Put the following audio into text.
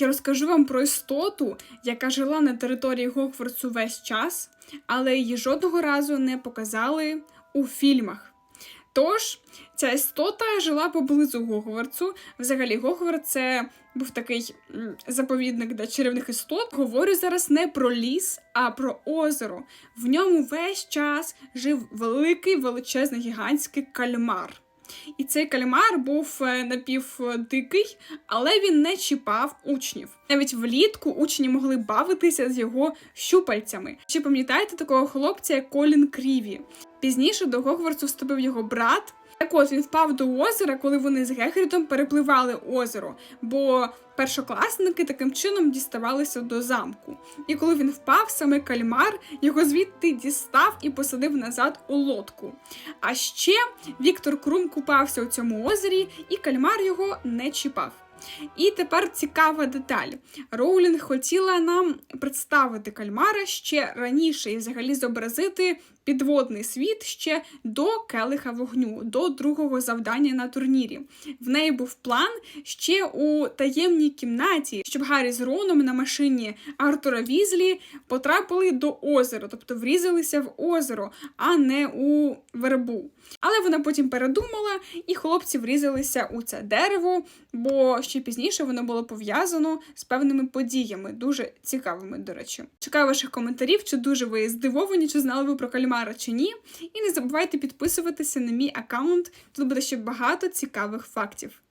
Я розкажу вам про істоту, яка жила на території Гогвартсу весь час, але її жодного разу не показали у фільмах. Тож, ця істота жила поблизу Гогвартсу. Взагалі, Гогвартс це був такий заповідник для чарівних істот. Говорю зараз не про ліс, а про озеро. В ньому весь час жив великий, величезний, гігантський кальмар. І цей кальмар був е, напівдикий, але він не чіпав учнів. Навіть влітку учні могли бавитися з його щупальцями. Чи пам'ятаєте такого хлопця, як Колін Кріві? Пізніше до Гогвартсу вступив його брат. Так от він впав до озера, коли вони з Гегрідом перепливали озеро, бо першокласники таким чином діставалися до замку. І коли він впав, саме кальмар його звідти дістав і посадив назад у лодку. А ще Віктор Крум купався у цьому озері, і кальмар його не чіпав. І тепер цікава деталь. Роулінг хотіла нам представити кальмара ще раніше і взагалі зобразити підводний світ ще до келиха вогню, до другого завдання на турнірі. В неї був план ще у таємній кімнаті, щоб Гаррі з Роном на машині Артура Візлі потрапили до озера, тобто врізалися в озеро, а не у вербу. Але вона потім передумала, і хлопці врізалися у це дерево, бо ще пізніше воно було пов'язано з певними подіями, дуже цікавими, до речі. Чекаю ваших коментарів, чи дуже ви здивовані, чи знали ви про кальмара чи ні. І не забувайте підписуватися на мій аккаунт, тут буде ще багато цікавих фактів.